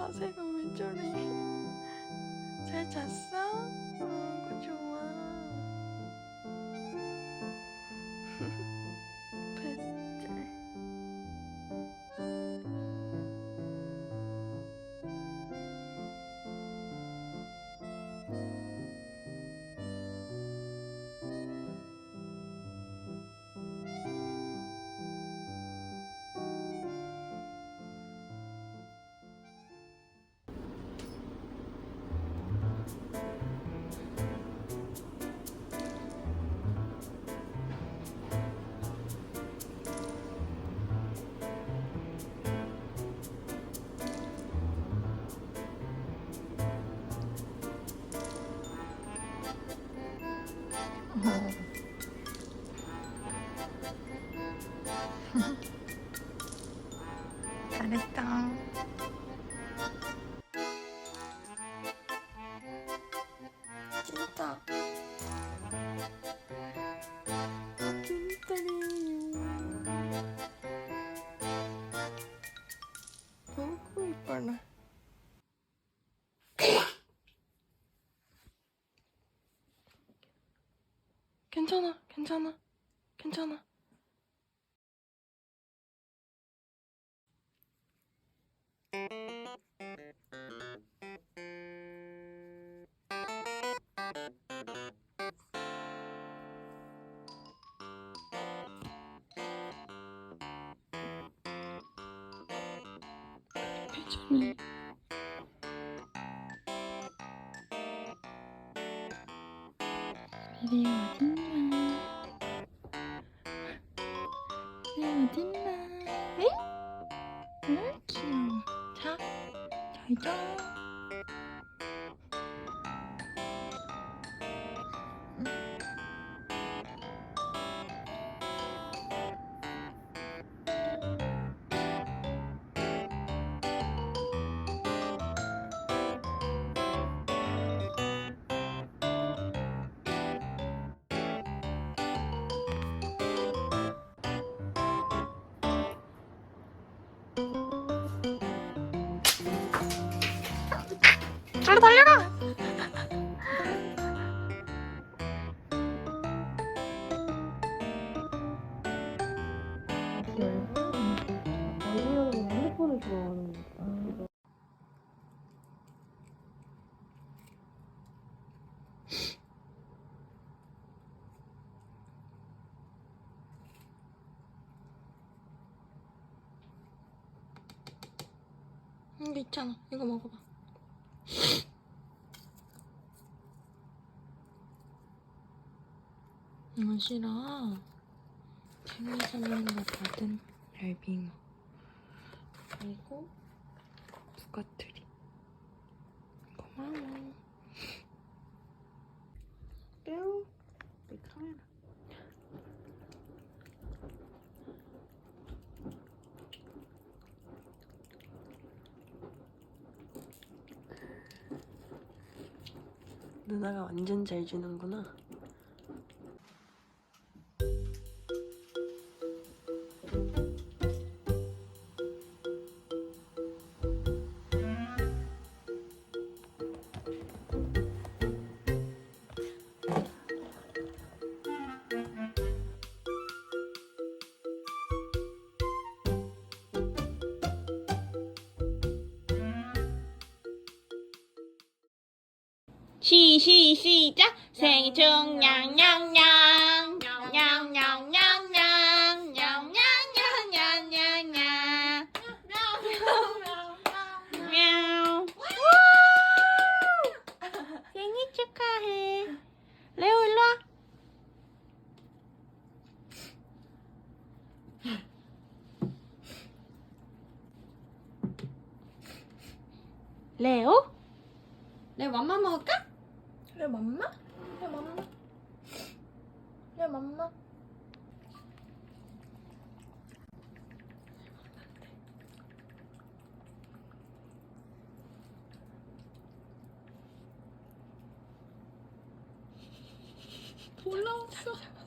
자세가 왜 저래? 잘 잤어? 괜찮아, 괜찮아, 괜찮아. 표정이 미리 어딨 응? 귀여워. 자, 잘 자. 저리 달려가! 거다. 이거 있잖아. 이거 먹어봐. 이거 싫어. 생일 선물로 받은 얇빙어. 그리고 부가트리. 고마워. 누나가 완전 잘 주는구나. 시, 시, 시작! 생일 축냥냥 냥! 냥냥냥냥! 냥냥냥냥냥냥! 냥! 생일 축하해! 레오 일로 와! 레오? 레오 맘마 먹을까? 그래 맘마? 그래 맘마? 그래 맘마? 올라왔어.